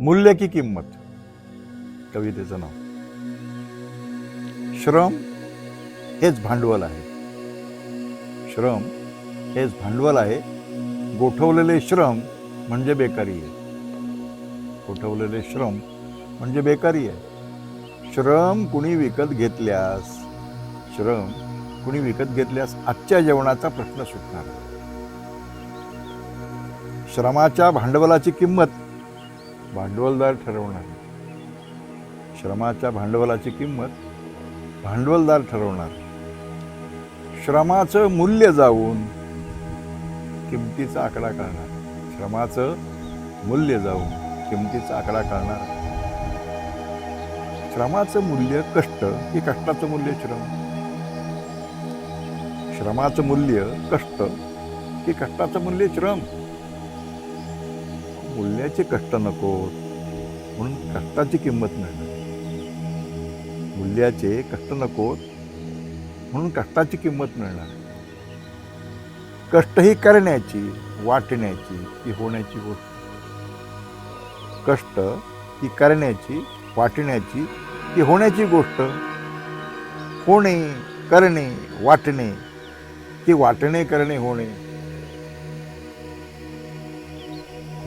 मूल्य की किंमत. कवितेचं नाव. श्रम हेच भांडवल आहे. श्रम हेच भांडवल आहे. गोठवलेले श्रम म्हणजे बेकारी आहे. गोठवलेले श्रम म्हणजे बेकारी आहे. श्रम कुणी विकत घेतल्यास श्रम कुणी विकत घेतल्यास आजच्या जेवणाचा प्रश्न सुटणार श्रमाच्या भांडवलाची किंमत भांडवलदार ठरवणार. श्रमाच्या भांडवलाची किंमत भांडवलदार ठरवणार. श्रमाचं मूल्य जाऊन किमतीचा आकडा काढणार श्रमाचं मूल्य जाऊन किमतीचा आकडा काढणार श्रमाचं मूल्य कष्ट की कष्टाचं मूल्य श्रम. श्रमाचं मूल्य कष्ट की कष्टाचं मूल्य श्रम. मूल्याचे कष्ट नकोत म्हणून कष्टाची किंमत मिळणार मूल्याचे कष्ट नकोत म्हणून कष्टाची किंमत मिळणार. कष्ट ही करण्याची वाटण्याची ती होण्याची गोष्ट. कष्ट ही करण्याची वाटण्याची ती होण्याची गोष्ट. होणे करणे वाटणे. ते वाटणे करणे होणे.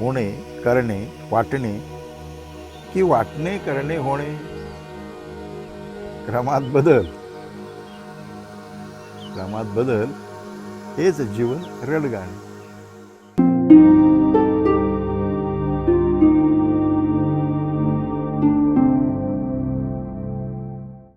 होणे करणे वाटणे की वाटणे करणे होणे? क्रमात बदल. क्रमात बदल हेच जीवन रडगाणे